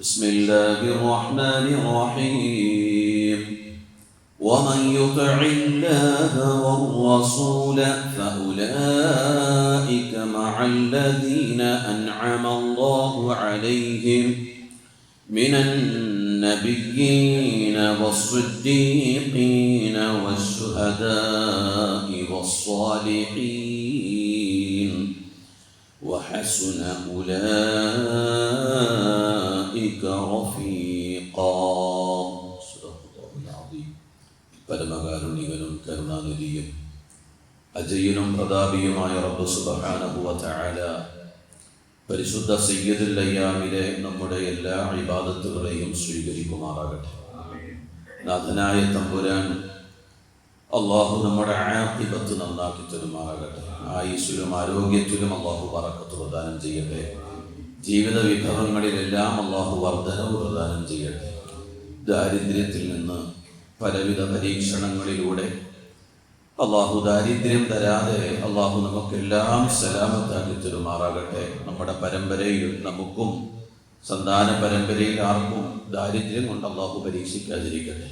بسم الله الرحمن الرحيم. ومن يطع الله والرسول فأولئك مع الذين أنعم الله عليهم من النبيين والصديقين والشهداء والصالحين. وحسن أولئك رفيقا صدق الله العظيم പരമകാരുണികനും കരുണാനിധിയും അജയനും പ്രതാപിയുമായ റബ്ബ് സുബ്ഹാനഹു വ തആല പരിശുദ്ധ സയ്യിദുൽ അയ്യാമിലെ നമ്മുടെ എല്ലാ ഇബാദത്തുകളെയും സ്വീകരിക്കുമാറാകട്ടെ നാഥനായ തമ്പുരാൻ അള്ളാഹു നമ്മുടെ ആക്കിബത്ത് നന്നാക്കി തരുമാറാകട്ടെ ആയുസ്സിലും ആരോഗ്യത്തിലും അള്ളാഹു പറക്കത്ത് പ്രദാനം ചെയ്യട്ടെ ജീവിത വിഭവങ്ങളിലെല്ലാം അള്ളാഹു വർധനവ് പ്രദാനം ചെയ്യട്ടെ. ദാരിദ്ര്യത്തിൽ നിന്ന് പലവിധ പരീക്ഷണങ്ങളിലൂടെ അള്ളാഹു ദാരിദ്ര്യം തരാതെ അള്ളാഹു നമുക്കെല്ലാം സലാമത്താക്കി തരുമാറാകട്ടെ. നമ്മുടെ പരമ്പരയിൽ നമുക്കും സന്താന പരമ്പരയിൽ ആർക്കും ദാരിദ്ര്യം കൊണ്ട് അള്ളാഹു പരീക്ഷിക്കാതിരിക്കട്ടെ.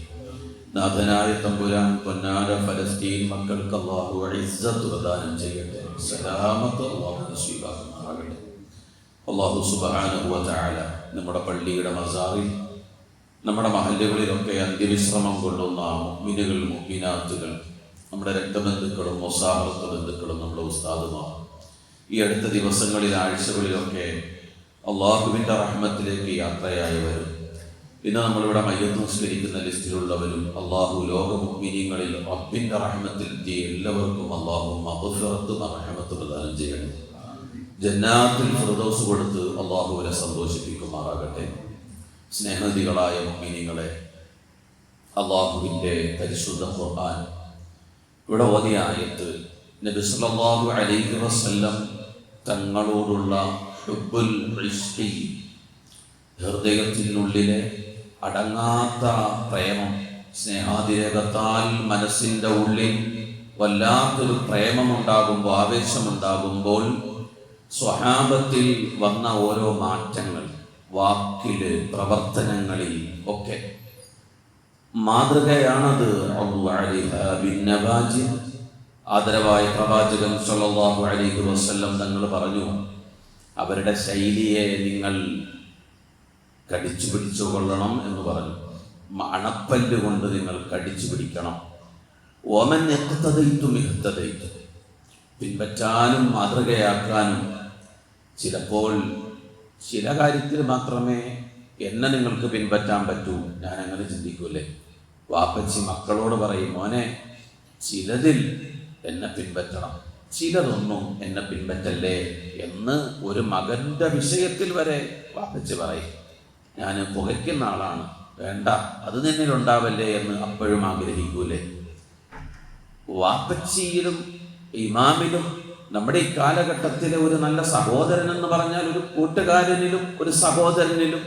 നാഥനായ തമ്പുരാൻ പൊന്നാര ഫലസ്തീൻ മക്കൾക്ക് അള്ളാഹു ഇസ്സത്ത് പ്രദാനം ചെയ്യട്ടെ. സലാമത്ത് അള്ളാഹു നസീബാകുമാറാകട്ടെ അള്ളാഹു സുബാനുഭവത്തായ നമ്മുടെ പള്ളിയുടെ മസാറിൽ നമ്മുടെ മഹല്ലുകളിലൊക്കെ അന്ത്യവിശ്രമം കൊള്ളുന്ന മുഗ്മിനുകൾ മുഗ്മിനാത്തുകൾ നമ്മുടെ രക്തബന്ധുക്കളും മൊസാഹത്ത് ബന്ധുക്കളും നമ്മുടെ ഉസ്താദുമാർ. ഈ അടുത്ത ദിവസങ്ങളിൽ ആഴ്ചകളിലൊക്കെ അള്ളാഹുവിന്റെ റഹ്മത്തിലേക്ക് യാത്രയായവരും ഇന്ന് നമ്മളിവിടെ മയ്യത്ത് നിസ്കരിക്കുന്ന ലിസ്റ്റിലുള്ളവരും അള്ളാഹു ലോക മുഗ്മിനിങ്ങളിൽ റബ്ബിന്റെ റഹ്മത്തിൽ റഹ്മത്തിലെത്തിയ എല്ലാവർക്കും അള്ളാഹു മഹഫിറത്തും റഹ്മത്ത് പ്രദാനം ചെയ്യണം ജന്നാത്തിൽ ഫിറദോസ് കൊടുത്ത് അള്ളാഹുവിനെ സന്തോഷിപ്പിക്കുമാറാകട്ടെ. സ്നേഹതികളായ മീനികളെ അള്ളാഹുവിന്റെ പരിശുദ്ധ ഖുർആൻ ഇവിടെ ഓതിയ നബി സല്ലല്ലാഹു അലൈഹി വസല്ലം തങ്ങളോടുള്ള ഇഷ്ഖി ഹൃദയത്തിനുള്ളിലെ അടങ്ങാത്ത പ്രേമം സ്നേഹാതിരേകത്താൽ മനസ്സിന്റെ ഉള്ളിൽ വല്ലാത്തൊരു പ്രേമമുണ്ടാകുമ്പോൾ ആവേശമുണ്ടാകുമ്പോൾ സ്വഹാബത്തിൽ വന്ന ഓരോ മാറ്റങ്ങൾ വാക്കിൽ പ്രവർത്തനങ്ങളിൽ ഒക്കെ. മാതൃകയാണത് ആദരവായ പ്രവാചകൻ സല്ലല്ലാഹു അലൈഹി വസല്ലം തങ്ങൾ പറഞ്ഞു അവരുടെ ശൈലിയെ നിങ്ങൾ കടിച്ചു പിടിച്ചു കൊള്ളണം എന്ന് പറഞ്ഞു. അണപ്പല്ല് കൊണ്ട് നിങ്ങൾ കടിച്ചു പിടിക്കണം ഓമൻ എത്തതയിത്തും എത്തതയിത്തും പിൻപറ്റാനും മാതൃകയാക്കാനും ചിലപ്പോൾ ചില കാര്യത്തിൽ മാത്രമേ എന്നെ നിങ്ങൾക്ക് പിൻപറ്റാൻ പറ്റൂ. ഞാൻ അങ്ങനെ ചിന്തിക്കൂലേ. വാപ്പച്ചി മക്കളോട് പറയും മോനെ ചിലതിൽ എന്നെ പിൻപറ്റണം. ചിലതൊന്നും എന്നെ പിൻപറ്റല്ലേ? എന്ന് ഒരു മകന്റെ വിഷയത്തിൽ വരെ വാപ്പച്ചി പറയും. ഞാൻ പുകയ്ക്കുന്ന ആളാണ്. വേണ്ട അത് നിന്നിലുണ്ടാവല്ലേ എന്ന് അപ്പോഴും ആഗ്രഹിക്കൂലേ. വാപ്പച്ചിയിലും ഇമാമിലും നമ്മുടെ ഈ കാലഘട്ടത്തിലെ ഒരു നല്ല സഹോദരൻ എന്ന് പറഞ്ഞാൽ ഒരു കൂട്ടുകാരനിലും ഒരു സഹോദരനിലും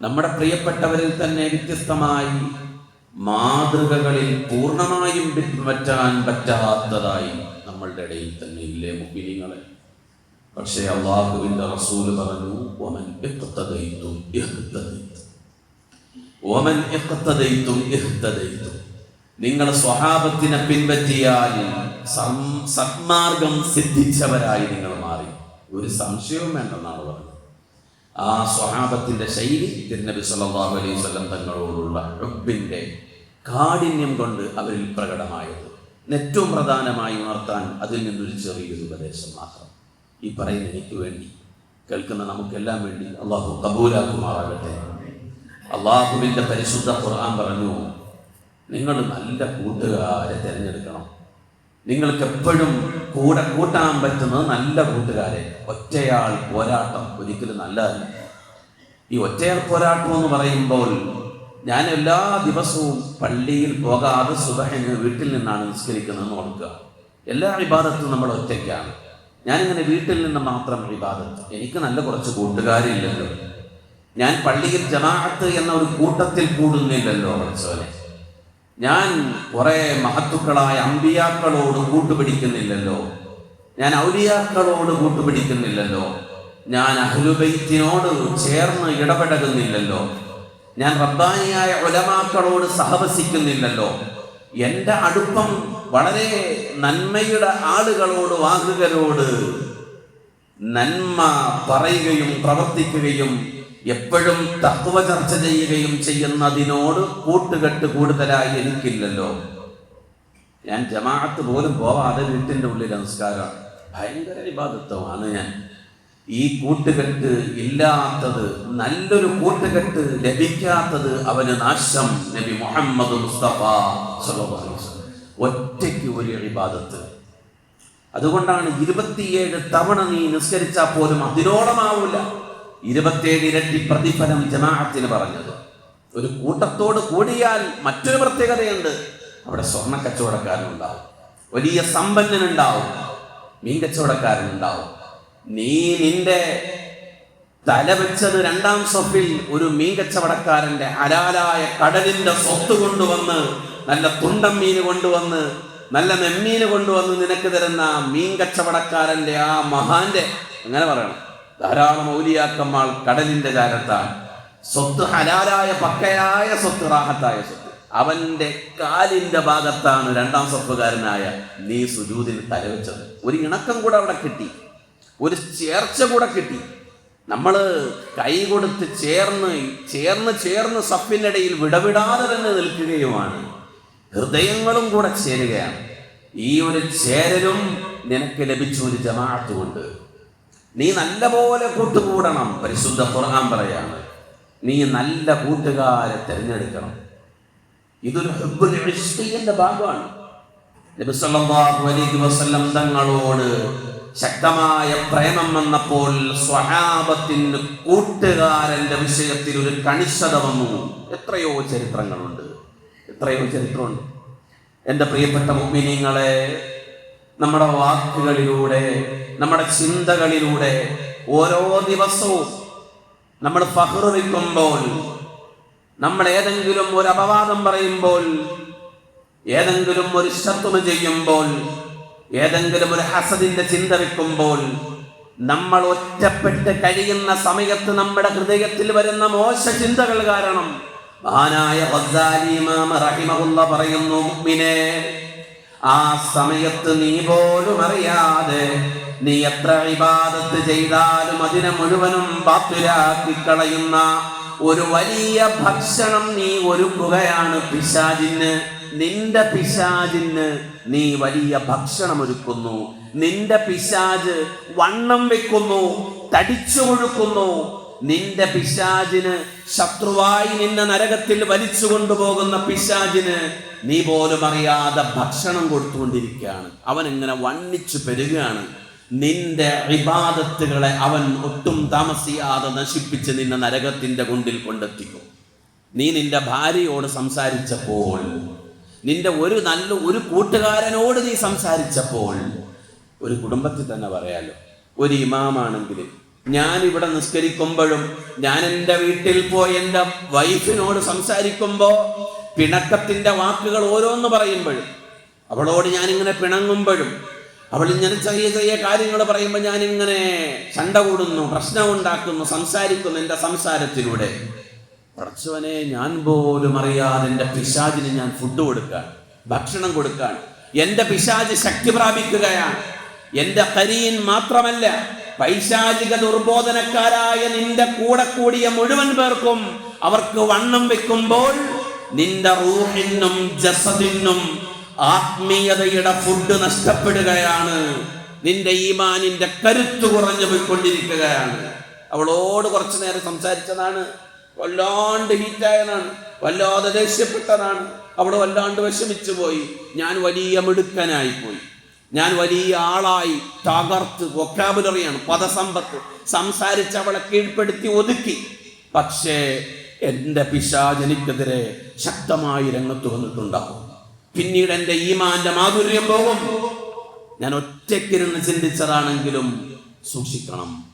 നമ്മുടെ പ്രിയപ്പെട്ടവരിൽ തന്നെ വ്യത്യസ്തമായി മാതൃകകളിൽ പൂർണമായും പിൻപറ്റാൻ പറ്റാത്തതായി നമ്മളുടെ ഇടയിൽ തന്നെ ഇല്ലേ മുബിനിങ്ങളെ പക്ഷേ അള്ളാഹുവിന്റെ റസൂൽ പറഞ്ഞു ഒമൻ ഒമൻ നിങ്ങൾ സ്വഹാബത്തിനെ പിൻപറ്റിയാൽ സന്മാർഗം സിദ്ധിച്ചവരായി നിങ്ങൾ മാറി. ഒരു സംശയവും വേണ്ടെന്നാണ് പറഞ്ഞത്. ആ സ്വഹാബത്തിന്റെ ശൈലി തിരുനബി സല്ലല്ലാഹു അലൈഹി വസല്ലം തങ്ങളോടുള്ള ഹുബ്ബിന്റെ കാഠിന്യം കൊണ്ട് അവരിൽ പ്രകടമായത്. ഏറ്റവും പ്രധാനമായി ഉണർത്താൻ അതിൽ നിന്നൊരു ചെറിയൊരു ഉപദേശം മാത്രം. ഈ പറയുന്ന എനിക്ക് വേണ്ടി കേൾക്കുന്ന നമുക്കെല്ലാം വേണ്ടി അള്ളാഹു കബൂലാക്കുമാറാകട്ടെ. അള്ളാഹുവിന്റെ പരിശുദ്ധ ഖുർആൻ പറഞ്ഞു നിങ്ങൾ നല്ല കൂട്ടുകാരെ തിരഞ്ഞെടുക്കണം. നിങ്ങൾക്ക് എപ്പോഴും കൂടെ കൂട്ടാൻ പറ്റുന്നത് നല്ല കൂട്ടുകാരെ. ഒറ്റയാൾ പോരാട്ടം ഒരിക്കലും നല്ലതല്ല. ഈ ഒറ്റയാൾ പോരാട്ടം എന്ന് പറയുമ്പോൾ ഞാൻ എല്ലാ ദിവസവും പള്ളിയിൽ പോകാതെ സുബഹിന് വീട്ടിൽ നിന്നാണ് നിസ്കരിക്കുന്നതെന്ന് ഓർക്കുക. എല്ലാ വിവാദത്തും നമ്മൾ ഒറ്റയ്ക്കാണ്. ഞാനിങ്ങനെ വീട്ടിൽ നിന്ന് മാത്രം വിവാദത്ത് എനിക്ക് നല്ല കുറച്ച് കൂട്ടുകാരില്ലല്ലോ ഞാൻ പള്ളിയിൽ ജമാഅത്ത് എന്ന ഒരു കൂട്ടത്തിൽ കൂടുന്നില്ലല്ലോ പഠിച്ചവനെ ഞാൻ കുറെ മഹത്തുക്കളായ അമ്പിയാക്കളോട് കൂട്ടുപിടിക്കുന്നില്ലല്ലോ. ഞാൻ ഔലിയാക്കളോട് കൂട്ടുപിടിക്കുന്നില്ലല്ലോ. ഞാൻ അഹ്ലുബൈത്തിനോട് ചേർന്ന് ഇടപെടകുന്നില്ലല്ലോ ഞാൻ റബ്ബാനിയായ ഒലമാക്കളോട് സഹവസിക്കുന്നില്ലല്ലോ. എന്റെ അടുപ്പം വളരെ നന്മയുടെ ആളുകളോട് വാഹുകരോട് നന്മ പറയുകയും പ്രവർത്തിക്കുകയും എപ്പോഴും തത്വ ചർച്ച ചെയ്യുകയും ചെയ്യുന്നതിനോട് കൂട്ടുകെട്ട് കൂടുതലായി എനിക്കില്ലല്ലോ. ഞാൻ ജമാഅത്ത് പോലും പോവാതെ വീട്ടിന്റെ ഉള്ളിൽ നമസ്കാരം. ഭയങ്കര വിവാദത്വമാണ് ഞാൻ. ഈ കൂട്ടുകെട്ട് ഇല്ലാത്തത് നല്ലൊരു കൂട്ടുകെട്ട് ലഭിക്കാത്തത് അവന് നാശം. നബി മുഹമ്മദ് മുസ്തഫ. ഒറ്റയ്ക്ക് ഒരു ഇബാദത്ത് അതുകൊണ്ടാണ് ഇരുപത്തിയേഴ് തവണ നീ നിസ്കരിച്ചാൽ പോലും അതിനോളമാവൂല. ഇരുപത്തിയേഴ് ഇരട്ടി പ്രതിഫലം ജമാഅത്തിന് പറഞ്ഞത്. ഒരു കൂട്ടത്തോട് കൂടിയാൽ മറ്റൊരു പ്രത്യേകതയുണ്ട്. അവിടെ സ്വർണ കച്ചവടക്കാരനുണ്ടാവും. വലിയ സമ്പന്നനുണ്ടാവും. മീൻ കച്ചവടക്കാരനുണ്ടാവും. നീ നിന്റെ തല വെച്ചത് രണ്ടാം സ്വപ്പിൽ ഒരു മീൻ കച്ചവടക്കാരന്റെ ഹലാലായ കടലിന്റെ സ്വത്ത് കൊണ്ടുവന്ന് നല്ല തുണ്ടം മീൻ കൊണ്ടുവന്ന് നല്ല നെമ്മീന് കൊണ്ടുവന്ന് നിനക്ക് തരുന്ന മീൻ കച്ചവടക്കാരന്റെ ആ മഹാന്റെ. അങ്ങനെ പറയണം. ധാരാളം ഔലിയാക്കന്മാൾ കടലിന്റെ ചാരത്താണ്. സ്വത്ത് ഹലാലായ പക്കയായ സ്വത്ത് റാഹത്തായ സ്വത്ത്. അവന്റെ കാലിന്റെ ഭാഗത്താണ് രണ്ടാം സ്വത്തുകാരനായ നീ സുജൂതിന് തലവെച്ചത്. ഒരു ഇണക്കം കൂടെ അവിടെ കിട്ടി. ഒരു ചേർച്ച കൂടെ കിട്ടി. നമ്മൾ കൈ കൊടുത്ത് ചേർന്ന് ചേർന്ന് ചേർന്ന് സപ്പിനിടയിൽ വിടവിടാതെ തന്നെ നിൽക്കുകയുമാണ്. ഹൃദയങ്ങളും കൂടെ ചേരുകയാണ്. ഈ ഒരു ചേരലും നിനക്ക് ലഭിച്ച ഒരു ജമാഅത്ത് കൊണ്ട്. നീ നല്ല പോലെ കൂട്ടുകൂടണം പരിശുദ്ധ ഖുർആൻ പറയാണ്. നീ നല്ല കൂട്ടുകാരെ തിരഞ്ഞെടുക്കണം. ഇതൊരു ഹെബുലിന്റെ ഭാഗമാണ്. നബി സല്ലല്ലാഹു അലൈഹി വസല്ലം തങ്ങളോട് ശക്തമായ പ്രേമം വന്നപ്പോൾ സ്വഹാബത്തിന് കൂട്ടുകാരന്റെ വിഷയത്തിൽ ഒരു കണിശത വന്നു. എത്രയോ ചരിത്രങ്ങളുണ്ട്. എത്രയോ ചരിത്രമുണ്ട്. എന്റെ പ്രിയപ്പെട്ട മുഗ്മിനിങ്ങളെ നമ്മുടെ വാക്കുകളിലൂടെ നമ്മുടെ ചിന്തകളിലൂടെ ഓരോ ദിവസവും നമ്മൾ ഫഹ്റ് വയ്ക്കുമ്പോൾ നമ്മൾ ഏതെങ്കിലും ഒരു അപവാദം പറയുമ്പോൾ ഏതെങ്കിലും ഒരു ശത്രു ചെയ്യുമ്പോൾ ഏതെങ്കിലും ഒരു ഹസദിന്റെ ചിന്ത വെക്കുമ്പോൾ നമ്മൾ ഒറ്റപ്പെട്ട് കഴിയുന്ന സമയത്ത് നമ്മുടെ ഹൃദയത്തിൽ വരുന്ന മോശ ചിന്തകൾ കാരണം. ആനായ പറയുന്നു മുഅ്മിനേ ആ സമയത്ത് നീ പോലും അറിയാതെ നീ എത്ര വിവാദത്ത് ചെയ്താലും അതിനെ മുഴുവനും പാത്തിരാക്കി കളയുന്ന ഒരു വലിയ ഭക്ഷണം നീ ഒരുക്കുകയാണ് പിശാചിന്. നിന്റെ പിശാചിന് നീ വലിയ ഭക്ഷണം ഒരുക്കുന്നു. നിന്റെ പിശാജ് വണ്ണം വെക്കുന്നു തടിച്ചു കൊഴുക്കുന്നു നിന്റെ പിശാചിന് ശത്രുവായി നിന്നെ നരകത്തിൽ വലിച്ചു കൊണ്ടുപോകുന്ന പിശാചിന് നീ പോലും അറിയാതെ ഭക്ഷണം കൊടുത്തുകൊണ്ടിരിക്കുകയാണ്. അവൻ ഇങ്ങനെ വണ്ണിച്ചു പെരുകയാണ് നിന്റെ വിവാദത്തുകളെ അവൻ ഒട്ടും താമസിയാതെ നശിപ്പിച്ച് നിന്നെ നരകത്തിന്റെ കുണ്ടിൽ കൊണ്ടെത്തിക്കും. നീ നിന്റെ ഭാര്യയോട് സംസാരിച്ചപ്പോൾ നിന്റെ ഒരു നല്ല ഒരു കൂട്ടുകാരനോട് നീ സംസാരിച്ചപ്പോൾ ഒരു കുടുംബത്തിൽ തന്നെ പറയാലോ ഒരു ഇമാമാണെങ്കിൽ ഞാൻ ഇവിടെ നിസ്കരിക്കുമ്പോഴും ഞാൻ എന്റെ വീട്ടിൽ പോയി എന്റെ വൈഫിനോട് സംസാരിക്കുമ്പോൾ പിണക്കത്തിന്റെ വാക്കുകൾ ഓരോന്ന് പറയുമ്പോഴും അവളോട് ഞാനിങ്ങനെ പിണങ്ങുമ്പോഴും അവൾ ഇങ്ങനെ ചെറിയ ചെറിയ കാര്യങ്ങൾ പറയുമ്പോൾ ഞാനിങ്ങനെ ചണ്ട കൂടുന്നു പ്രശ്നമുണ്ടാക്കുന്നു സംസാരിക്കുന്നു എന്റെ സംസാരത്തിലൂടെ. പറച്ചവനെ ഞാൻ പോലും അറിയാതെ എന്റെ പിശാചിന് ഞാൻ ഫുഡ് കൊടുക്കാൻ ഭക്ഷണം കൊടുക്കാൻ എന്റെ പിശാജ് ശക്തി പ്രാപിക്കുകയാണ്. എന്റെ കരീൻ മാത്രമല്ല പൈശാചിക ദുർബോധനക്കാരായ നിന്റെ കൂടെ കൂടിയ മുഴുവൻ പേർക്കും അവർക്ക് വണ്ണം വെക്കുമ്പോൾ നിന്റെ റൂഹിനും ജസദിനും ആത്മീയതയുടെ ഫുഡ് നഷ്ടപ്പെടുകയാണ്. നിന്റെ ഈമാനിന്റെ കരുത്തു കുറഞ്ഞു പോയിക്കൊണ്ടിരിക്കുകയാണ്. അവളോട് കുറച്ചു നേരം സംസാരിച്ചതാണ്. വല്ലാണ്ട് ഹീറ്റായതാണ്. വല്ലാതെ ദേഷ്യപ്പെട്ടതാണ്. അവൾ വല്ലാണ്ട് വിഷമിച്ചു പോയി ഞാൻ വലിയ മിടുക്കനായി പോയി ഞാൻ വലിയ ആളായി തകർത്ത് വൊക്കാബുലറിയാണ് പദസമ്പത്ത്. സംസാരിച്ച് അവളെ കീഴ്പ്പെടുത്തി ഒതുക്കി. പക്ഷേ എന്റെ പിശാചനിക്കെതിരെ ശക്തമായി രംഗത്ത് വന്നിട്ടുണ്ടാവും. പിന്നീട് എന്റെ ഈമാന്റെ മാധുര്യം പോകും. ഞാൻ ഒറ്റയ്ക്കിരുന്ന് ചിന്തിച്ചതാണെങ്കിലും സൂക്ഷിക്കണം.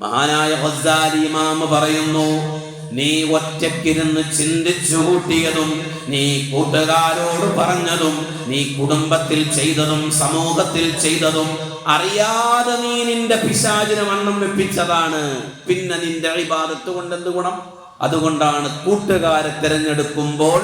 മഹാനായ ഇമാമ് പറയുന്നു നീ ഒറ്റക്കിരുന്ന് ചിന്തിച്ചു കൂട്ടിയതും നീ കൂട്ടുകാരോട് പറഞ്ഞതും നീ കുടുംബത്തിൽ ചെയ്തതും സമൂഹത്തിൽ ചെയ്തതും അറിയാതെ നീ നിന്റെ പിശാചിനെ വണ്ണം വെപ്പിച്ചതാണ്. പിന്നെ നിന്റെ ഇബാദത്ത് കൊണ്ട് എന്ത് ഗുണം? അതുകൊണ്ടാണ് കൂട്ടുകാരെ തിരഞ്ഞെടുക്കുമ്പോൾ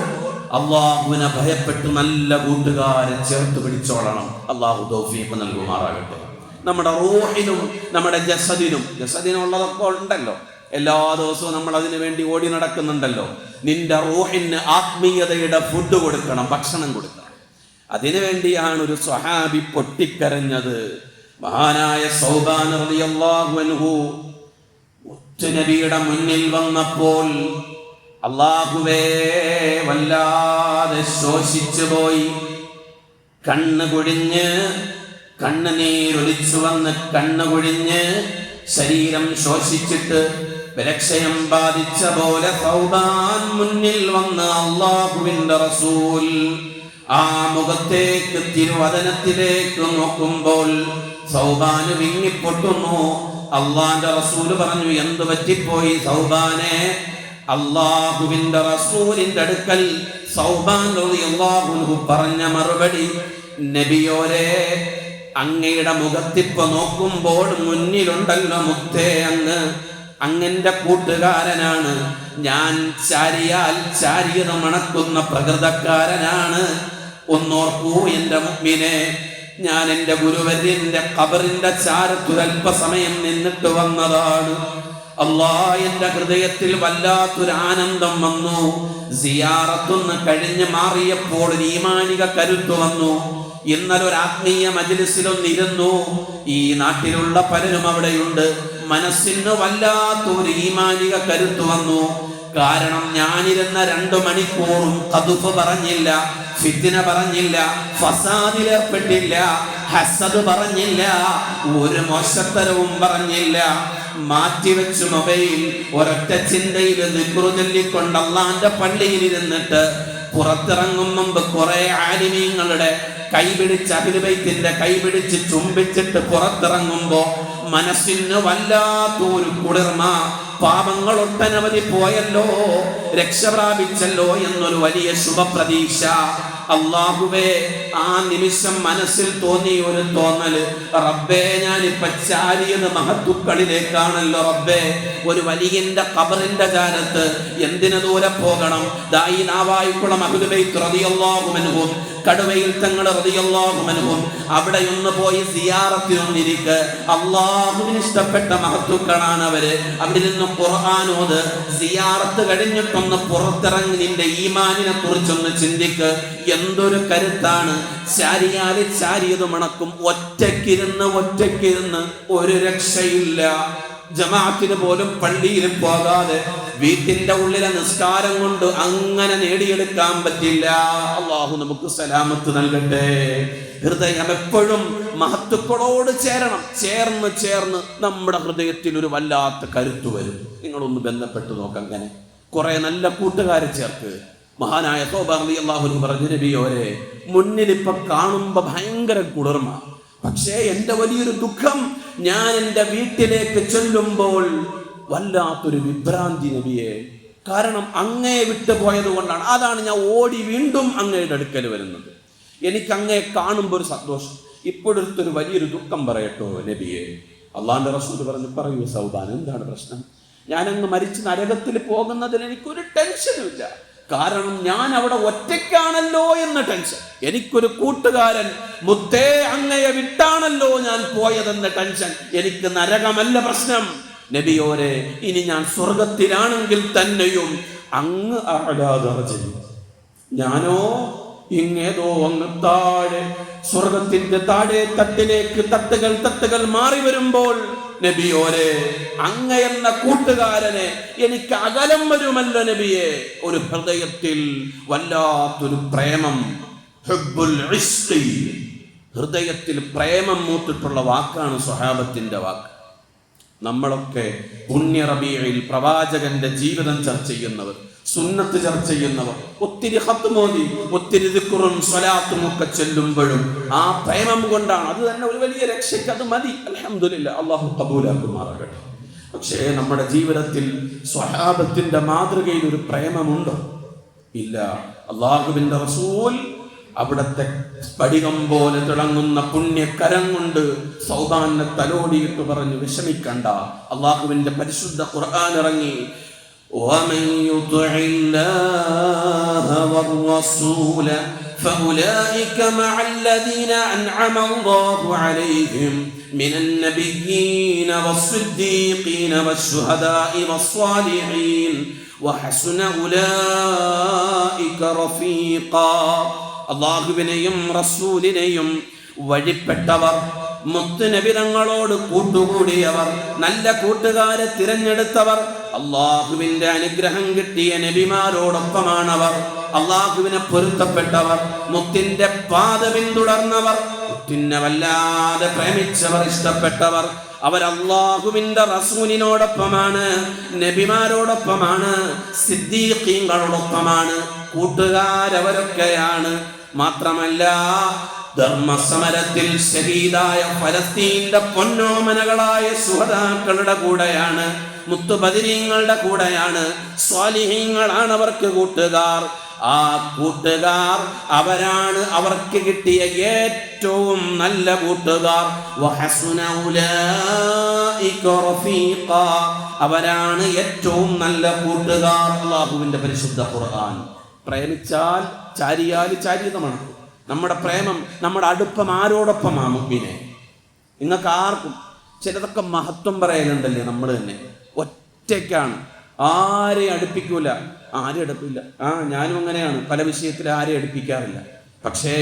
അള്ളാഹുവിനെ ഭയപ്പെട്ട് നല്ല കൂട്ടുകാരെ ചേർത്ത് പിടിച്ചോളണം. അള്ളാഹു തൗഫീഖ് നൽകുമാറാകട്ടെ. നമ്മുടെ റൂഹിനും നമ്മുടെ ജസദിനും ജസദിനുള്ളതൊക്കെ ഉണ്ടല്ലോ. എല്ലാ ദിവസവും നമ്മൾ അതിനു വേണ്ടി ഓടി നടക്കുന്നുണ്ടല്ലോ. നിന്റെ റൂഹിന് ആത്മീയതയുടെ ഫുഡ് കൊടുക്കണം ഭക്ഷണം കൊടുക്കണം. അതിനു വേണ്ടിയാണ് ഒരു സ്വഹാബി പൊട്ടിക്കരഞ്ഞത്. മഹാനായ സൗബാൻ റളിയല്ലാഹു മുന്നിൽ വന്നപ്പോൾ അള്ളാഹുവേ വല്ലാതെ ശോഷിച്ചു പോയി. കണ്ണ് കുഴിഞ്ഞ് കണ്ണുനീരൊലിച്ചു വന്ന് കണ്ണ് കുഴിഞ്ഞ് ശരീരം ശോഷിച്ചിട്ട് വിലക്ഷയം ബാധിച്ച പോലെ മുന്നിൽ വന്ന അള്ളാഹുവിന്റെ റസൂൽ ആ മുഖത്തേക്ക് തിരുവചനത്തിലേക്ക് നോക്കുമ്പോൾ സൗബാന് വിങ്ങിപ്പൊട്ടുന്നു. അള്ളാന്റെ റസൂൽ പറഞ്ഞു എന്ത് പറ്റിപ്പോയി സൗബാനെ? അള്ളാഹുവിന്റെ റസൂലിന്റെ അടുക്കൽ സൗബാൻ റളിയല്ലാഹു പറഞ്ഞ മറുപടി നബിയോരെ അങ്ങയുടെ മുഖത്തിപ്പ നോക്കുമ്പോൾ മുന്നിലുണ്ടല്ലോ മുത്തേ അങ്ങ്. അങ്ങന്റെ കൂട്ടുകാരനാണ്. ഞാൻ ചാരിയാൽ ചാരിയത് മണക്കുന്ന പ്രകൃതക്കാരനാണ്. ഒന്നോർക്കൂ എന്റെ മുമ്പിനെ ഞാൻ എന്റെ ഗുരുവര്യന്റെ കബറിന്റെ ചാരത്തുരൽപ്പസമയം നിന്നിട്ട് വന്നതാണ്. അള്ളാ എന്റെ ഹൃദയത്തിൽ വല്ലാത്തൊരാനന്ദം വന്നു. സിയാറത്തുനിന്ന് കഴിഞ്ഞ് മാറിയപ്പോൾ ഒരു ഈമാനിക കരുത്തു വന്നു. ഇന്നലെ ഒരു ആത്മീയ മജിലിസിലൊന്നിരുന്നു. ഈ നാട്ടിലുള്ള പലരും അവിടെയുണ്ട്. മനസ്സിന് വല്ലാത്തൊരു ഈമാനിക കരുത്തു വന്നു. കാരണം ഞാനിരുന്ന രണ്ടു മണിക്കൂറും കതുഫ് പറഞ്ഞില്ല ഫിത്തിന പറഞ്ഞില്ല ഫസാദിലേർപ്പെട്ടില്ല ഹസദ് പറഞ്ഞില്ല ഒരു മോശത്തരവും പറഞ്ഞില്ല. മാറ്റിവെച്ചു മൊബൈൽ ഒരൊറ്റ ചിന്തയിൽ നിക്കുറു ചൊല്ലിക്കൊണ്ട് അള്ളാന്റെ പള്ളിയിൽ ഇരുന്നിട്ട് പുറത്തിറങ്ങും മുമ്പ് കുറെ ആലിമീങ്ങളുടെ കൈപിടിച്ച് അഖിലുബൈത്തിന്റെ കൈപിടിച്ച് ചുംബിച്ചിട്ട് പുറത്തിറങ്ങുമ്പോ മനസ്സിന് വല്ലാത്തൊരു കുളിർമ. പാപങ്ങൾ ഒട്ടനവധി പോയല്ലോ രക്ഷ പ്രാപിച്ചല്ലോ എന്നൊരു വലിയ ശുഭപ്രതീക്ഷ. അള്ളാഹുവേ ആ നിമിഷം മനസ്സിൽ തോന്നി ഒരു തോന്നൽ റബ്ബേ ഞാൻ ഇപ്പൊ ചാരിയത് മഹത്തുക്കളിലേക്കാണല്ലോ റബ്ബേ. ഒരു വലിയന്റെ കബറിന്റെ കാലത്ത് എന്തിനു ദൂരെ പോകണം? ദായി നാവായിക്കുളം അഹുലുബൈത്ത് റളിയല്ലാഹുമൻഹും കടുവയിൽ തങ്ങൾ റളിയല്ലാഹുമൻഹും അവിടെ ഒന്ന് പോയി സിയാറത്തിനൊന്നിരിക്ക് അള്ളാഹുവിന് ഇഷ്ടപ്പെട്ട മഹത്തുക്കളാണ് അവർ. അവിടെ നിന്ന് ഖുർആാനോത് സിയാറത്ത് കഴിഞ്ഞിട്ടൊന്ന് പുറത്തിറങ്ങി. നിന്റെ ഈമാനിനെ കുറിച്ചൊന്ന് ചിന്തിക്ക്. എന്തൊരു കരുത്താണ്. ചാരിയാൽ ചാരിയത് മണക്കും. ഒറ്റക്കിരുന്ന് ഒറ്റക്കിരുന്ന് ഒരു രക്ഷയില്ല. ജമാഅത്തിന് പോലും പള്ളിയിൽ പോകാതെ വീട്ടിന്റെ ഉള്ളിലെ നിസ്കാരം കൊണ്ട് അങ്ങനെ നേടിയെടുക്കാൻ പറ്റില്ല. അള്ളാഹു നമുക്ക് സലാമത്ത് നൽകട്ടെ. ഹൃദയം എപ്പോഴും മഹത്തുക്കളോട് ചേരണം. ചേർന്ന് ചേർന്ന് നമ്മുടെ ഹൃദയത്തിൽ ഒരു വല്ലാത്ത കരുത്ത് വരും. നിങ്ങളൊന്ന് ബന്ധപ്പെട്ട് നോക്കാം അങ്ങനെ. കുറെ നല്ല കൂട്ടുകാരെ ചേർത്ത്. മഹാനായ തോബാർലി അള്ളാഹു പറഞ്ഞു നബിയോരെ മുന്നിൽ ഇപ്പൊ കാണുമ്പോ ഭയങ്കര കുളിർമ. പക്ഷേ എന്റെ വലിയൊരു ദുഃഖം ഞാൻ എന്റെ വീട്ടിലേക്ക് ചെല്ലുമ്പോൾ വല്ലാത്തൊരു വിഭ്രാന്തി നബിയെ. കാരണം അങ്ങയെ വിട്ടു പോയത് കൊണ്ടാണ്. അതാണ് ഞാൻ ഓടി വീണ്ടും അങ്ങയുടെ അടുക്കൽ വരുന്നത്. എനിക്ക് അങ്ങയെ കാണുമ്പോൾ ഒരു സന്തോഷം. ഇപ്പോഴത്തൊരു വലിയൊരു ദുഃഖം പറയട്ടോ നബിയെ. അള്ളാന്റെ റസൂൽ പറഞ്ഞു പറയൂ സൗദാൻ എന്താണ് പ്രശ്നം? ഞാനങ്ങ് മരിച്ച് നരകത്തിൽ പോകുന്നതിൽ എനിക്കൊരു ടെൻഷനും ഇല്ല കാരണം ഞാൻ അവിടെ ഒറ്റയ്ക്കാണല്ലോ എന്ന ടെൻഷൻ എനിക്കൊരു കൂട്ടുകാരൻ മുത്തേ അങ്ങയെ വിട്ടാണല്ലോ ഞാൻ പോയതെന്ന ടെൻഷൻ എനിക്ക് നരകമല്ല പ്രശ്നം. നബിയോരെ ഇനി ഞാൻ സ്വർഗത്തിലാണെങ്കിൽ തന്നെയും അങ്ങ് അഹലാദർജൻ ഞാനോ ഇങ്ങേതോ അങ്ങ് താഴെ സ്വർഗത്തിന്റെ താഴെ തട്ടിലേക്ക് തട്ടുകൾ തട്ടുകൾ മാറി വരുമ്പോൾ നബിയോരെ അങ്ങ എന്ന കൂട്ടുകാരനെ എനിക്ക് അകലം വരുമല്ലോ നബിയെ. ഒരു ഹൃദയത്തിൽ വല്ലാത്തൊരു പ്രേമം. ഹൃദയത്തിൽ പ്രേമം മൂത്തിട്ടുള്ള വാക്കാണ് സ്വഹാബത്തിന്റെ വാക്ക്. നമ്മളൊക്കെ പുണ്യ റബീയിൽ പ്രവാചകന്റെ ജീവിതം ചർച്ച ചെയ്യുന്നവർ. സുന്നത്ത് ചർച്ച ചെയ്യുന്നവർ. ഒത്തിരി ഹത്തുമോദി ഒത്തിരി ദിക്കുറും സ്വലാത്തും ഒക്കെ ചെല്ലുമ്പോഴും ആ പ്രേമം കൊണ്ടാണ്. അത് തന്നെ ഒരു വലിയ രക്ഷയ്ക്ക് അത് മതി. അലഹമില്ല അള്ളാഹു കബൂലാക്കുമാറാകട്ടെ. പക്ഷേ നമ്മുടെ ജീവിതത്തിൽ സ്വഹാബത്തിന്റെ മാതൃകയിൽ ഒരു പ്രേമമുണ്ടോ? ഇല്ല. അള്ളാഹുവിന്റെ റസൂൽ അവിടത്തെ സ്ഫടികം പോലെ തിളങ്ങുന്ന പുണ്യക്കരം കൊണ്ട് സൗദാനെ തലോടിയിട്ട് പറഞ്ഞു വിഷമിക്കണ്ട. അള്ളാഹുവിന്റെ പരിശുദ്ധ ഖുർആൻ ഇറങ്ങി ومن يطع الله والرسول فأولئك مع الذين أنعم الله عليهم من النبيين والصديقين والشهداء والصالحين وحسن أولئك رفيقا അള്ളാഹുവിനെയും റസൂലിനെയും വഴിപ്പെട്ടവർ മുത്തുനബിതങ്ങളോട് കൂട്ടുകൂടിയവർ നല്ല കൂട്ടുകാരെ തിരഞ്ഞെടുത്തവർ അള്ളാഹുവിന്റെ അനുഗ്രഹം കിട്ടിയ നബിമാരോടൊപ്പമാണവർ അള്ളാഹുവിനെ പൊരുത്തപ്പെട്ടവർ മുത്തിന്റെ പാത പിന്തുടർന്നവർ മുത്തിനെ വല്ലാതെ പ്രേമിച്ചവർ ഇഷ്ടപ്പെട്ടവർ അവർ അള്ളാഹുവിന്റെ റസൂലിനോടൊപ്പമാണ് നബിമാരോടൊപ്പമാണ് സിദ്ദീഖീങ്ങളോടൊപ്പമാണ് കൂട്ടുകാരവരൊക്കെയാണ്. മാത്രമല്ല ധർമ്മസമരത്തിൽ ഷഹീദായ ഫലസ്തീന്റെ പൊന്നോമനകളായ സുഹതാക്കളുടെ കൂടെയാണ് മുത്തുപതിരീങ്ങളുടെ കൂടെയാണ് സ്വാലിഹീങ്ങളാണ് അവർക്ക് കൂട്ടുകാർ. ആ കൂട്ടുകാർ അവരാണ് അവർക്ക് കിട്ടിയ ഏറ്റവും നല്ല കൂട്ടുകാർ. അവരാണ് ഏറ്റവും നല്ല കൂട്ടുകാർ. അള്ളാഹുവിന്റെ പരിശുദ്ധ ഖുർആൻ. പ്രേമിച്ചാൽ ചാരിയാൽ ചാരിതമാണ്. നമ്മുടെ പ്രേമം നമ്മുടെ അടുപ്പം ആരോടൊപ്പമാ മുമ്പിനെ നിങ്ങൾക്ക് ആർക്കും ചിലതൊക്കെ മഹത്വം പറയലുണ്ടല്ലേ നമ്മൾ തന്നെ? ഒറ്റയ്ക്കാണ്. ആരെയും അടുപ്പിക്കൂല? ആരെയും അടുപ്പില്ല. ആ ഞാനും അങ്ങനെയാണ്. പല വിഷയത്തിൽ ആരെയും അടുപ്പിക്കാറില്ല. പക്ഷേ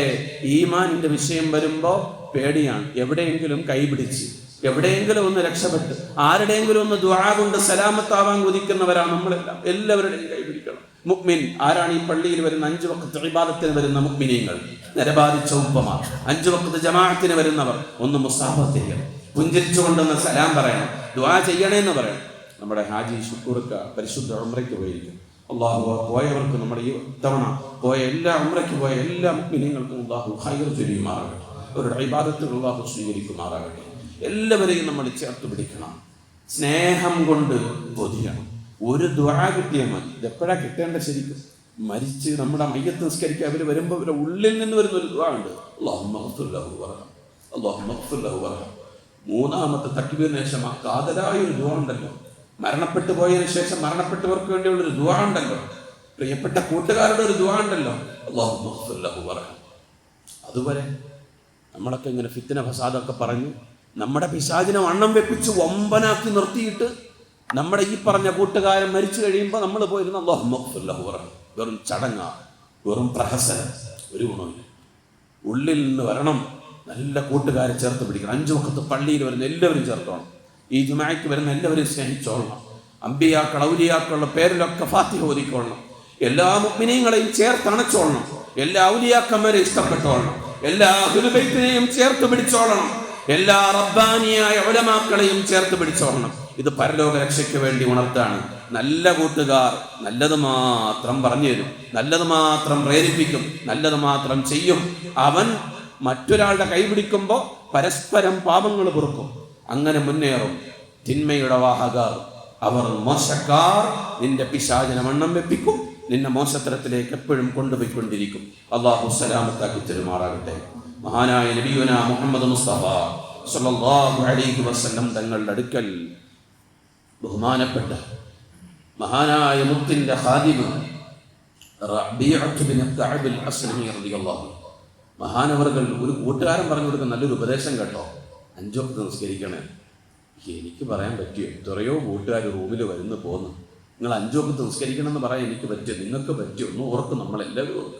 ഈമാനിന്റെ വിഷയം വരുമ്പോൾ പേടിയാണ്. എവിടെയെങ്കിലും കൈപിടിച്ച് എവിടെയെങ്കിലും ഒന്ന് രക്ഷപ്പെട്ട് ആരുടെയെങ്കിലും ഒന്ന് ദ്വാ കൊണ്ട് സലാമത്താവാൻ കൊതിക്കുന്നവരാണ് നമ്മളെല്ലാം. എല്ലാവരുടെയും കൈപിടിക്കണം മുക്മിൻ ആരാണ് ഈ പള്ളിയിൽ വരുന്ന അഞ്ചു വക്കത്ത് ഇബാദത്തിന് വരുന്ന മുക്മിനീങ്ങൾ നിരബാധിച്ച ഉപ്പമാർ അഞ്ചു വക്കത്ത് ജമാഅത്തിന് വരുന്നവർ. ഒന്ന് മുസാഫത്ത് ചെയ്യണം പുഞ്ചിരിച്ചുകൊണ്ടൊന്ന് സലാം പറയണം. ദ്വാ ചെയ്യണേന്ന് പറയണം. നമ്മുടെ ഹാജി ഷുക്കൂർക്ക പരിശുദ്ധ ഉമ്രയ്ക്ക് പോയിരിക്കും അള്ളാഹു പോയവർക്ക് നമ്മുടെ ഈ തവണ പോയ എല്ലാ ഉമ്രയ്ക്ക് പോയ എല്ലാ മുക്മിനീങ്ങൾക്കും അള്ളാഹു ഹൈർ ചൊരിയുമാറാകട്ടെ. അവരുടെ ഇബാദത്തുകൾ അള്ളാഹു സ്വീകരിക്കുമാറാകട്ടെ. എല്ലാവരെയും നമ്മൾ ചേർത്ത് പിടിക്കണം. സ്നേഹം കൊണ്ട് പൊതിയണം. ഒരു ദ്വാ കിട്ടിയാൽ മതി. ഇതെപ്പോഴാ കിട്ടേണ്ട ശരിക്കും? മരിച്ച് നമ്മുടെ മയ്യത്ത് നിസ്കരിക്കുക അവർ വരുമ്പോൾ അവരുടെ ഉള്ളിൽ നിന്ന് വരുന്ന ഒരു ദ്വാ ഉണ്ട്. അള്ളാഹു മഹത്തുല്ലാഹു പറയാം അള്ളാഹു മഹത്തുല്ലാഹു പറയാം മൂന്നാമത്തെ തട്ടിപ്പിന് ശേഷം ആ കാതലായ ഒരു ദുവാ ഉണ്ടല്ലോ. മരണപ്പെട്ടു പോയതിനു ശേഷം മരണപ്പെട്ടവർക്ക് വേണ്ടിയുള്ള ഒരു ദുവാ ഉണ്ടല്ലോ. പ്രിയപ്പെട്ട കൂട്ടുകാരുടെ ഒരു ദുവാ ഉണ്ടല്ലോ. അള്ളാഹു മഹത്തുല്ലാഹു അതുവരെ നമ്മളൊക്കെ ഇങ്ങനെ ഫിത്തിന ഫസാദൊക്കെ പറഞ്ഞു. നമ്മുടെ പിശാചിനെ വണ്ണം വെപ്പിച്ച് ഒമ്പനാക്കി നിർത്തിയിട്ട് നമ്മുടെ ഈ പറഞ്ഞ കൂട്ടുകാരൻ മരിച്ചു കഴിയുമ്പോൾ നമ്മൾ പോയിരുന്ന അള്ളാഹു വെറും ചടങ്ങ വെറും പ്രഹസനം ഒരു ഗുണമില്ല ഉള്ളിൽ നിന്ന് വരണം നല്ല കൂട്ടുകാരെ ചേർത്ത് പിടിക്കണം. അഞ്ചു മുഖത്ത് പള്ളിയിൽ വരുന്ന എല്ലാവരും ചേർത്തോണം. ഈ ജുമായ്ക്ക് വരുന്ന എല്ലാവരും സ്നേഹിച്ചോളണം. അമ്പിയാക്കൾ ഔലിയാക്കളുടെ പേരിലൊക്കെ ഫാത്തിഹ ഓതിക്കൊള്ളണം. എല്ലാ മുഗ്മിനീങ്ങളെയും ചേർത്തണച്ചോളണം എല്ലാ ഔലിയാക്കന്മാരെ ഇഷ്ടപ്പെട്ടോളണം. എല്ലാ ഹുലുബൈത്തിനെയും ചേർത്ത് പിടിച്ചോളണം. എല്ലാ റബ്ബാനിയായ ഒലമാക്കളെയും ചേർത്ത് പിടിച്ചോളണം. ഇത് പരലോക രക്ഷയ്ക്ക് വേണ്ടി ഉണർത്താണ് നല്ല കൂട്ടുകാർ നല്ലത് മാത്രം പറഞ്ഞു തരും. നല്ലത് മാത്രം പ്രേരിപ്പിക്കും. നല്ലത് മാത്രം ചെയ്യും. അവൻ മറ്റൊരാളുടെ കൈ പിടിക്കുമ്പോൾ പരസ്പരം പാപങ്ങൾ പൊറുക്കും. അങ്ങനെ മുന്നേറും. തിന്മയുടെ വാഹകർ. അവർ മോശക്കാർ. നിന്റെ പിശാചന വണ്ണം വെപ്പിക്കും. നിന്നെ മോശത്തരത്തിലേക്ക് എപ്പോഴും കൊണ്ടുപോയിക്കൊണ്ടിരിക്കും. അള്ളാഹു സലാമത്താക്കി തെരുമാറാകട്ടെ. മഹാനായ നബിയുന മുഹമ്മദ് മുസ്തഫ സല്ലല്ലാഹു അലൈഹി വസല്ലം തങ്ങളുടെ അടുക്കൽ ബഹുമാനപ്പെട്ട മഹാനായ മുത്തിന്റെ റളിയല്ലാഹു മഹാനവറുകൾ ഒരു കൂട്ടുകാരൻ പറഞ്ഞു കൊടുക്കുന്ന നല്ലൊരു ഉപദേശം കേട്ടോ. അഞ്ചൊക്കെ നിസ്കരിക്കണേ. എനിക്ക് പറയാൻ പറ്റിയോ? എത്രയോ കൂട്ടുകാർ റൂമിൽ വരുന്നു പോന്നു. നിങ്ങൾ അഞ്ചോക്കത്ത് നിസ്കരിക്കണം എന്ന് പറയാൻ എനിക്ക് പറ്റിയോ? നിങ്ങൾക്ക് പറ്റുമോ ഒന്ന് ഓർക്കും നമ്മളെല്ലാവരും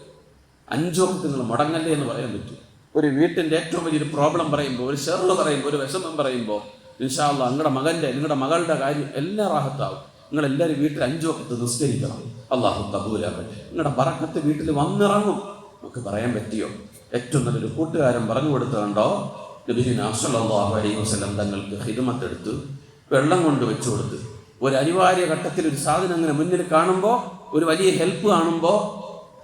അഞ്ചോക്കത്ത് നിങ്ങൾ മുടങ്ങല്ലേ എന്ന് പറയാൻ പറ്റും ഒരു വീട്ടിന്റെ ഏറ്റവും വലിയൊരു പ്രോബ്ലം പറയുമ്പോൾ ഒരു ഷെറിൽ പറയുമ്പോൾ ഒരു വിഷമം പറയുമ്പോൾ ഇൻഷാല്ല നിങ്ങളുടെ മകന്റെ നിങ്ങളുടെ മകളുടെ കാര്യം എല്ലാം റാഹത്താവും. നിങ്ങൾ എല്ലാവരും വീട്ടിൽ അഞ്ചു വക്കത്ത് നിസ്കരിക്കണം. അള്ളാഹു തബൂലാകട്ടെ നിങ്ങളുടെ പറക്കത്ത് വീട്ടിൽ വന്നിറങ്ങും. നമുക്ക് പറയാൻ പറ്റിയോ? ഏറ്റവും നല്ലൊരു കൂട്ടുകാരൻ പറഞ്ഞു കൊടുത്തുണ്ടോ നബിഹിന സല്ലല്ലാഹു അലൈഹി തങ്ങൾക്ക് ഹിദമത്തെടുത്ത് വെള്ളം കൊണ്ട് വെച്ചു കൊടുത്ത്. ഒരു അനിവാര്യ ഘട്ടത്തിൽ ഒരു സാധനം അങ്ങനെ മുന്നിൽ കാണുമ്പോൾ ഒരു വലിയ ഹെൽപ്പ് കാണുമ്പോൾ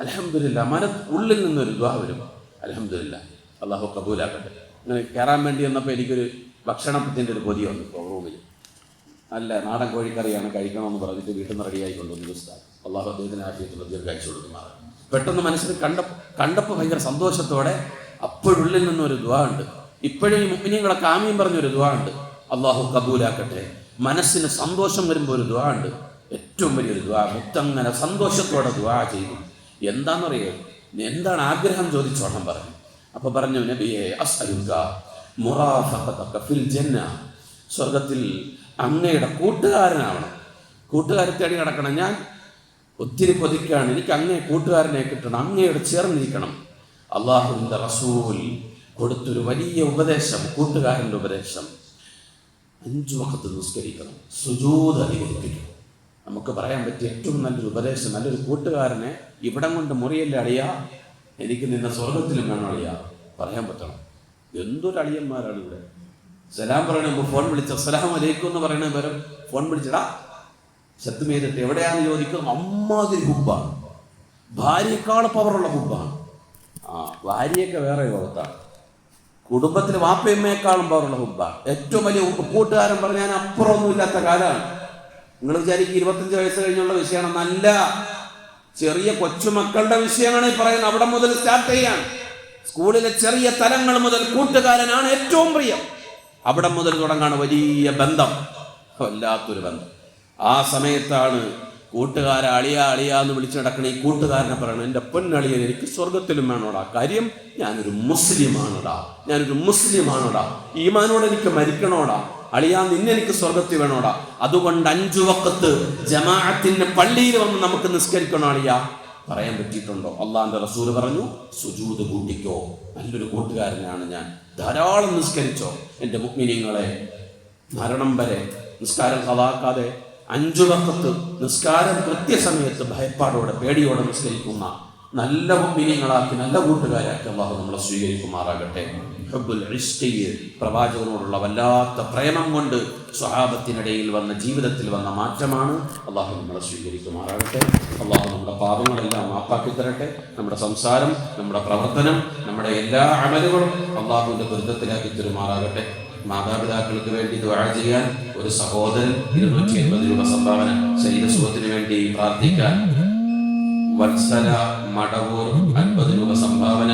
അലഹമില്ല മന ഉള്ളിൽ നിന്നൊരു ദ്വാ വരും. അലഹമില്ല അള്ളാഹു കബൂലാക്കട്ടെ. അങ്ങനെ കയറാൻ വേണ്ടി വന്നപ്പോൾ എനിക്കൊരു ഭക്ഷണത്തിന്റെ ഒരു കൊതി വന്നു. ഇപ്പോൾ റൂമിൽ. നല്ല നാടൻ കോഴിക്കറിയാണ് കഴിക്കണമെന്ന് പറഞ്ഞിട്ട് വീട്ടിൽ നിന്ന് റെഡിയായി കൊണ്ടുവന്നു ഉസ്താദ്. അള്ളാഹു അദ്ദേഹത്തിന് ആശയത്തിൽ അദ്ദേഹം കഴിച്ചു കൊടുക്കുമാറ് പെട്ടെന്ന് മനസ്സിൽ കണ്ട കണ്ടപ്പോൾ ഭയങ്കര സന്തോഷത്തോടെ അപ്പോഴുള്ളിൽ നിന്നൊരു ദ്വാ ഉണ്ട്. ഇപ്പോഴും ഈ മുഗ്നിങ്ങളെ കാമ്യം പറഞ്ഞൊരു ദ്വാ ഉണ്ട്. അള്ളാഹു കബൂലാക്കട്ടെ. മനസ്സിന് സന്തോഷം വരുമ്പോൾ ഒരു ദ്വാ ഉണ്ട്. ഏറ്റവും വലിയൊരു ദ്വാ മുത്തങ്ങനെ സന്തോഷത്തോടെ ദ്വാ ചെയ്തു. എന്താണെന്നറിയോ എന്താണ് ആഗ്രഹം ചോദിച്ചോണം പറഞ്ഞു. അപ്പോൾ പറഞ്ഞു നബിയെ അസ്അലുക. മുറാഫഖതക ഫിൽ ജന്ന. സ്വർഗത്തിൽ അങ്ങയുടെ കൂട്ടുകാരനാവണം. കൂട്ടുകാരെ തേടി നടക്കണം. ഞാൻ ഒത്തിരി കൊതിക്കാണ്. എനിക്ക് അങ്ങേ കൂട്ടുകാരനെ കിട്ടണം. അങ്ങയോട് ചേർന്നിരിക്കണം. അള്ളാഹുവിന്റെ റസൂൽ കൊടുത്തൊരു വലിയ ഉപദേശം കൂട്ടുകാരന്റെ ഉപദേശം. അഞ്ചു വക്കത്ത് നിസ്കരിക്കണം. സുജൂത് അധികരിപ്പിക്കണം. നമുക്ക് പറയാൻ പറ്റിയ ഏറ്റവും നല്ലൊരു ഉപദേശം നല്ലൊരു കൂട്ടുകാരനെ ഇവിടം കൊണ്ട് മുറിയല്ലേ അളിയ? എനിക്ക് നിന്നെ സ്വർഗത്തിലും വേണം അളിയ. പറയാൻ പറ്റണം. എന്തൊരു അളിയന്മാരാണ് ഇവിടെ സലാം പറയണ ഫോൺ വിളിച്ച? സലാം അലൈക്കും എന്ന് പറയണ പേരും ഫോൺ വിളിച്ചടാ ശത്രു ചെയ്തിട്ട് എവിടെയാണെന്ന് ചോദിക്കും. അമ്മാതിരി ഹുബ്ബാണ് ഭാര്യയെക്കാൾ പവറുള്ള ഹുബ്ബാണ് ആ ഭാര്യയൊക്കെ വേറെ യോഗത്താണ് കുടുംബത്തിൽ വാപ്പയമ്മയെക്കാളും പവറുള്ള ഹുബ്ബാണ് ഏറ്റവും വലിയ കൂട്ടുകാരൻ പറഞ്ഞാൽ അപ്പുറമൊന്നുമില്ലാത്ത കാലമാണ് നിങ്ങൾ വിചാരിക്കും ഇരുപത്തഞ്ച് വയസ്സ് കഴിഞ്ഞുള്ള വിഷയമാണ് നല്ല ചെറിയ കൊച്ചുമക്കളുടെ വിഷയമാണ് ഈ പറയുന്നത്. അവിടെ മുതൽ സ്റ്റാർട്ട് ചെയ്യാൻ സ്കൂളിലെ ചെറിയ തലങ്ങൾ മുതൽ കൂട്ടുകാരനാണ് ഏറ്റവും പ്രിയം. അവിടെ മുതൽ തുടങ്ങാണ് വലിയ ബന്ധം. വല്ലാത്തൊരു ബന്ധം. ആ സമയത്താണ് കൂട്ടുകാരെ അളിയ അളിയ എന്ന് വിളിച്ചു നടക്കണ ഈ കൂട്ടുകാരനെ പറയണം എന്റെ പൊന്നളിയൻ എനിക്ക് സ്വർഗത്തിലും വേണോടാ. കാര്യം ഞാനൊരു മുസ്ലിമാണോടാ. ഞാനൊരു മുസ്ലിമാണോടാ. ഈമാനോട് എനിക്ക് മരിക്കണോടാ. അളിയാ നിന്നെനിക്ക് സ്വർഗത്തിൽ വേണോടാ. അതുകൊണ്ട് അഞ്ചു വക്കത്ത് ജമാഅത്തിന്റെ പള്ളിയിൽ വന്ന് നമുക്ക് നിസ്കരിക്കണോ അളിയാ? പറയാൻ പറ്റിയിട്ടുണ്ടോ? അള്ളാന്റെ റസൂർ പറഞ്ഞു സുജൂത് കൂട്ടിക്കോ. നല്ലൊരു കൂട്ടുകാരനാണ് ഞാൻ. ധാരാളം നിസ്കരിച്ചോ. എന്റെ മുഗ്മിനിങ്ങളെ മരണം വരെ നിസ്കാരം കളാക്കാതെ അഞ്ചു വക്കത്ത് നിസ്കാരം കൃത്യസമയത്ത് ഭയപ്പാടോടെ പേടിയോടെ നിസ്കരിക്കുന്ന നല്ല മുഗ്മിനിങ്ങളാക്കി നല്ല കൂട്ടുകാരാക്കി അള്ളാഹു നമ്മളെ സ്വീകരിക്കുമാറാകട്ടെ. ഹബ്ബുൽ പ്രവാചകനോടുള്ള വല്ലാത്ത പ്രേമം കൊണ്ട് സ്വഹാബത്തിനിടയിൽ വന്ന ജീവിതത്തിൽ വന്ന മാറ്റമാണ് അള്ളാഹു നമ്മളെ സ്വീകരിക്കുമാറാകട്ടെ. അള്ളാഹു നമ്മുടെ പാപങ്ങളെല്ലാം മാപ്പാക്കി തരട്ടെ. നമ്മുടെ സംസാരം നമ്മുടെ പ്രവർത്തനം നമ്മുടെ എല്ലാ അമലുകളും അള്ളാഹുവിന്റെ ദുരിതത്തിലാക്കി തരുമാറാകട്ടെ. മാതാപിതാക്കൾക്ക് വേണ്ടി ദ്വാര ചെയ്യാൻ ഒരു സഹോദരൻ ഇരുന്നൂറ്റി എൺപത് രൂപ സംഭാവന ശരീരസുഖത്തിന് വേണ്ടി പ്രാർത്ഥിക്കാൻ വത്സല മടവൂർ അൻപത് രൂപ സംഭാവന.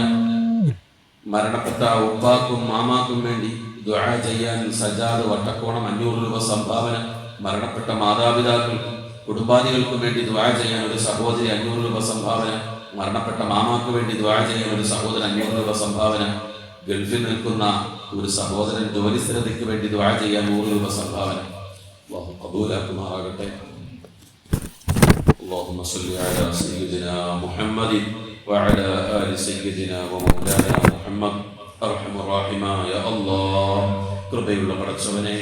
മരണപ്പെട്ട ഉപ്പാക്കും മാമാക്കും വേണ്ടി ദുആ ചെയ്യാൻ സജാദ് വട്ടക്കോണം അഞ്ഞൂറ് രൂപ സംഭാവന. മരണപ്പെട്ട മാതാപിതാക്കൾക്കും കുടുംബാദികൾക്കും വേണ്ടി ദുആ ചെയ്യാൻ ഒരു സഹോദരി അഞ്ഞൂറ് രൂപ സംഭാവന. മരണപ്പെട്ട മാമാക്ക് വേണ്ടി ദുആ ചെയ്യാൻ ഒരു സഹോദരൻ അഞ്ഞൂറ് രൂപ സംഭാവന. ഗൾഫിൽ നിൽക്കുന്ന ഒരു സഹോദരൻ ജോലി സ്ഥിരതയ്ക്ക് വേണ്ടി ദുആ ചെയ്യാൻ നൂറ് രൂപ സംഭാവന. കബൂലാക്കുമാറാകട്ടെ. اللهم صل على سيدنا محمد وعلى آل سيدنا ومولانا محمد أرحم الراحمين يا الله കൃപയുള്ള പടച്ചവനെ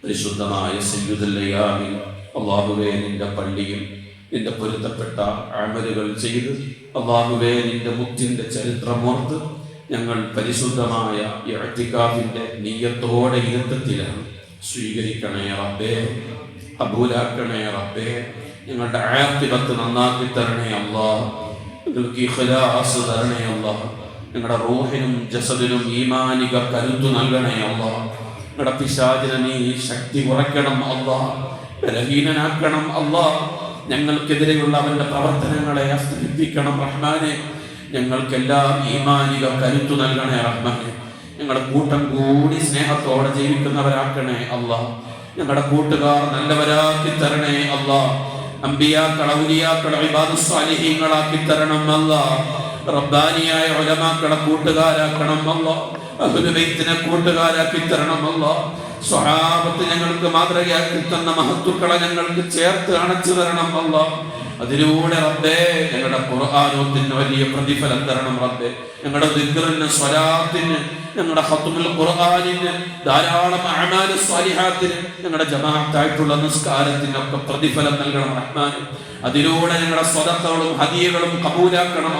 പരിശുദ്ധമായ സയ്യുദല്ലയാമിൽ അള്ളാഹുവേ നിന്റെ പള്ളിയിൽ നിന്റെ പൊരുത്തപ്പെട്ട അമലുകൾ ചെയ്ത് അള്ളാഹുവേ നിന്റെ മുത്തിന്റെ ചരിത്രമോർത്ത് ഞങ്ങൾ പരിശുദ്ധമായ ഇഴത്തിക്കാവിന്റെ നീയത്തോടെ ഇരുത്തത്തിലാണ് സ്വീകരിക്കണേ റബ്ബേ അബൂലാക്കണേ റബ്ബേ ഞങ്ങളുടെ ആത്തിപത്ത് നന്നാക്കി തരണേ അല്ലാ ഞങ്ങൾക്ക് ഇഖ്ലാസ് തരണേ അള്ളാഹ് ഞങ്ങളുടെ റൂഹിനും ജസദിനും ഈമാനിക കരുത്തു നൽകണേ അള്ളാഹ് ഞങ്ങളുടെ പിശാചിനെ നീ ശക്തി കുറയ്ക്കണം അള്ളാഹ് ബലഹീനനാക്കണം അള്ളാഹ് ഞങ്ങൾക്കെതിരെയുള്ള അവന്റെ പ്രവർത്തനങ്ങളെ അസ്തമിപ്പിക്കണം റഹ്മാനെ. ഞങ്ങൾക്കെല്ലാം ഈമാനിക കരുത്തു നൽകണേ റഹ്മാനെ. ഞങ്ങളുടെ കൂട്ടം കൂടി സ്നേഹത്തോടെ ജീവിക്കുന്നവരാക്കണേ അള്ളാഹ് ഞങ്ങളുടെ കൂട്ടുകാർ നല്ലവരാക്കി തരണേ അല്ലാ റബ്ബാനിയായ കൂട്ടുകാരാക്കണം സ്വഹാബത്ത് ഞങ്ങൾക്ക് മാതൃകയാക്കി തന്ന മഹത്തുക്കളെ ഞങ്ങൾക്ക് ചേർത്ത് അണച്ചു തരണം അതിലൂടെ റബ്ബേ ഞങ്ങളുടെ ഖുർആാനോത്തിന് വലിയ പ്രതിഫലം തരണം റബ്ബേ. ഞങ്ങളുടെ ദിക്റിന് സ്വലാത്തിന് ഞങ്ങളുടെ ഹത്തുമുൽ ഖുർആാനിന് ധാരാളം അമാൽ സ്വാലിഹാത്തിന് ഞങ്ങളുടെ ജമാഅത്തായിട്ടുള്ള നിസ്കാരത്തിനൊക്കെ പ്രതിഫലം നൽകണം റഹ്മാൻ അതിലൂടെ ഞങ്ങളുടെ സ്വതത്തകളും ഹദിയകളും കബൂലാക്കണം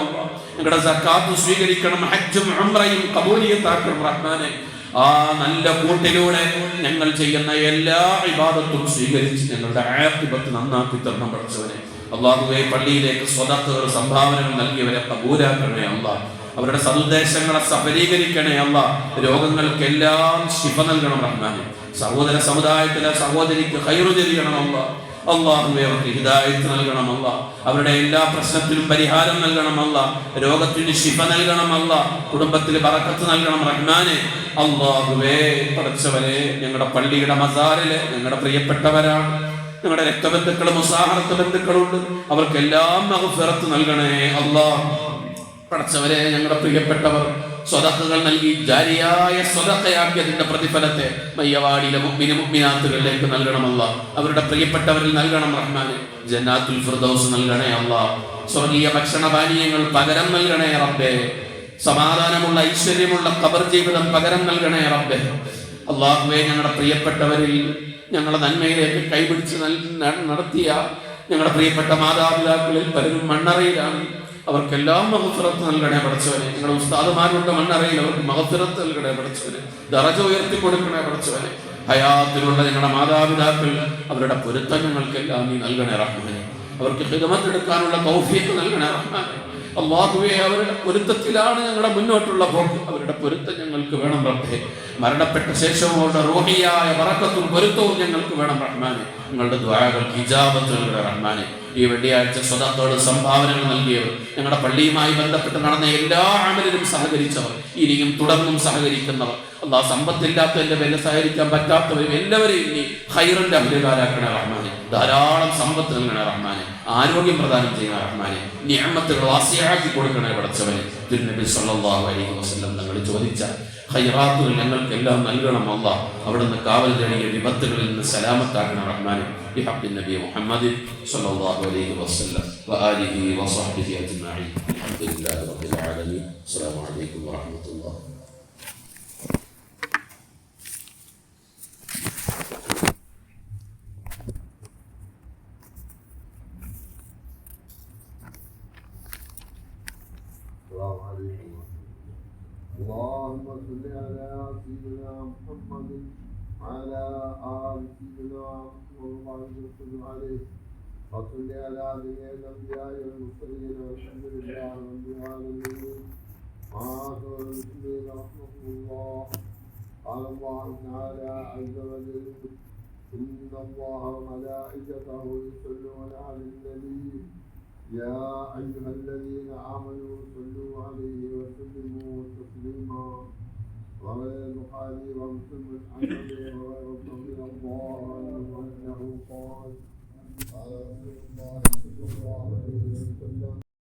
ഞങ്ങളുടെ സക്കാത്ത് സ്വീകരിക്കണം ഹജ്ജും ഉംറയും കബൂലിയത്താക്കണം റഹ്മാനെ. ആ നല്ല കൂട്ടിലൂടെ ഞങ്ങൾ ചെയ്യുന്ന എല്ലാ ഇബാദത്തും സ്വീകരിച്ച് ഞങ്ങളുടെ ആത്തിപത്ത് നന്നാക്കി തരണം പഠിച്ചവനെ. അള്ളാഹുവെ പള്ളിയിലേക്ക് സ്വതത്തുകൾ സംഭാവനകൾ നൽകിയവരെ കബൂരാക്കണേ അള്ളാഹ് അവരുടെ സന്ദേശങ്ങളെ സഫലീകരിക്കണേ അല്ല രോഗങ്ങൾക്കെല്ലാം ശിഫ നൽകണം റഹ്മാനെ. സഹോദര സമുദായത്തിലെ സഹോദരിക്ക് ചെയ്യണം അല്ല അള്ളാഹുവെ അവർക്ക് ഹിദായത്ത് നൽകണമല്ല അവരുടെ എല്ലാ പ്രശ്നത്തിനും പരിഹാരം നൽകണമല്ല രോഗത്തിന് ശിഫ നൽകണമല്ല കുടുംബത്തിൽ പറക്കത്ത് നൽകണം റഹ്മാനെ. അള്ളാഹുവേ പഠിച്ചവരെ ഞങ്ങളുടെ പള്ളിയുടെ മസാറിലെ ഞങ്ങളുടെ പ്രിയപ്പെട്ടവരാണ്. ഞങ്ങളുടെ രക്തബന്ധുക്കളും മുസാഹറത്ത് ബന്ധുക്കളുണ്ട് അവർക്കെല്ലാം മഹഫിറത്ത് നൽകണേ അള്ളാഹ് പടച്ചവരെ ഞങ്ങളുടെ പ്രിയപ്പെട്ടവർ സ്വതക്കുകൾ നൽകി ജാരിയായ സ്വതക്കയാക്കിയതിന്റെ പ്രതിഫലത്തെ മയ്യവാടിയിലെ മുഗ്മിന് മുഗ്മിനാത്തുകളിലേക്ക് നൽകണമല്ല അവരുടെ പ്രിയപ്പെട്ടവരിൽ നൽകണം റഹ്മാന്. ജന്നാത്തുൽ ഫിർദൗസ് നൽകണേ അല്ല സ്വർഗീയ ഭക്ഷണപാനീയങ്ങൾ പകരം നൽകണേ റബ്ബേ. സമാധാനമുള്ള ഐശ്വര്യമുള്ള കബർ ജീവിതം പകരം നൽകണേ റബ്ബേ. അള്ളാഹുവെ ഞങ്ങളുടെ പ്രിയപ്പെട്ടവരിൽ ഞങ്ങളുടെ നന്മയിലേക്ക് കൈപിടിച്ച് നടത്തിയ ഞങ്ങളുടെ പ്രിയപ്പെട്ട മാതാപിതാക്കളിൽ പലരും മണ്ണറയിലാണ്. അവർക്കെല്ലാം മഹഫിറത്ത് നൽകണേ പഠിച്ചവനെ ഞങ്ങളുടെ ഉസ്താദുമാരുടെ മണ്ണറയിൽ അവർക്ക് മഹഫിറത്ത് നൽകണേ പഠിച്ചവനെ ദറജ ഉയർത്തി കൊടുക്കണേ പഠിച്ചവനെ ഹയാത്തിലുള്ള ഞങ്ങളുടെ മാതാപിതാക്കൾ അവരുടെ പൊരുത്തം ഞങ്ങൾക്കെല്ലാം നീ നൽകണേ റഹ്മാനെ. അവർക്ക് ഹിതമത്തെടുക്കാനുള്ള തൗഫീഖ് നൽകണേ റഹ്മാനെ. അള്ളാഹുവെ അവരുടെ പൊരുത്തത്തിലാണ് ഞങ്ങളുടെ മുന്നോട്ടുള്ള പോക്ക്. അവരുടെ പൊരുത്തം ഞങ്ങൾക്ക് വേണം റബ്ബേ. മരണപ്പെട്ട ശേഷവും അവരുടെ റോഹിയായ വറക്കത്തും പൊരുത്തവും ഞങ്ങൾക്ക് വേണം റഹ്മാനെ. ഞങ്ങളുടെ ദ്വാരകൾക്ക് ഹിജാബത്തുകളുടെ റഹ്മാനെ. ഈ വെള്ളിയാഴ്ച സ്വതത്തോട് സംഭാവനകൾ നൽകിയവർ ഞങ്ങളുടെ പള്ളിയുമായി ബന്ധപ്പെട്ട് നടന്ന എല്ലാ ആമലിലും സഹകരിച്ചവർ ഇനിയും തുടർന്നും സഹകരിക്കുന്നവർ അള്ളാഹ് സമ്പത്തില്ലാത്തതിന്റെ പേരിൽ സഹകരിക്കാൻ പറ്റാത്തവരും എല്ലാവരെയും നീ ഹൈറിന്റെ അഭികാരാക്കണ റഹ്മാനെ ധാരാളം സമ്പത്ത് നൽകണ റഹ്മാനെ ആരോഗ്യം പ്രദാനം ചെയ്യുന്ന റഹ്മാനെ നിയമത്തുകൾ വാസിയാക്കി കൊടുക്കണേ പടച്ചവനെ തിരുനബി സല്ലല്ലാഹു അലൈഹി വസല്ലം തങ്ങൾ ചോദിച്ച ഖൈറാത്തുകൾ ഞങ്ങൾക്കെല്ലാം നൽകണം അല്ല അവിടുന്ന് കാവൽ തേടിയ വിപത്തുകളിൽ നിന്ന് സലാമത്താക്കണം റഹ്മാനെ بحق النبي محمد صلى الله عليه وسلم وآله وصحبه أجمعين الحمد لله رب العالمين السلام عليكم ورحمة الله وسلم عليه وصل على جميع الأنبياء والمرسلين والحمد لله رب العالمين. وآخر المسلمين رحمه الله قال الله تعالى عز وجل إن الله وملائكته يصلون على النبي يا أيها الذين آمنوا صلوا عليه وسلموا تسليما وغير البخاري ومسلم أبي هريرة رضي الله عنه أنه قال قال رسول الله صلى الله عليه وسلم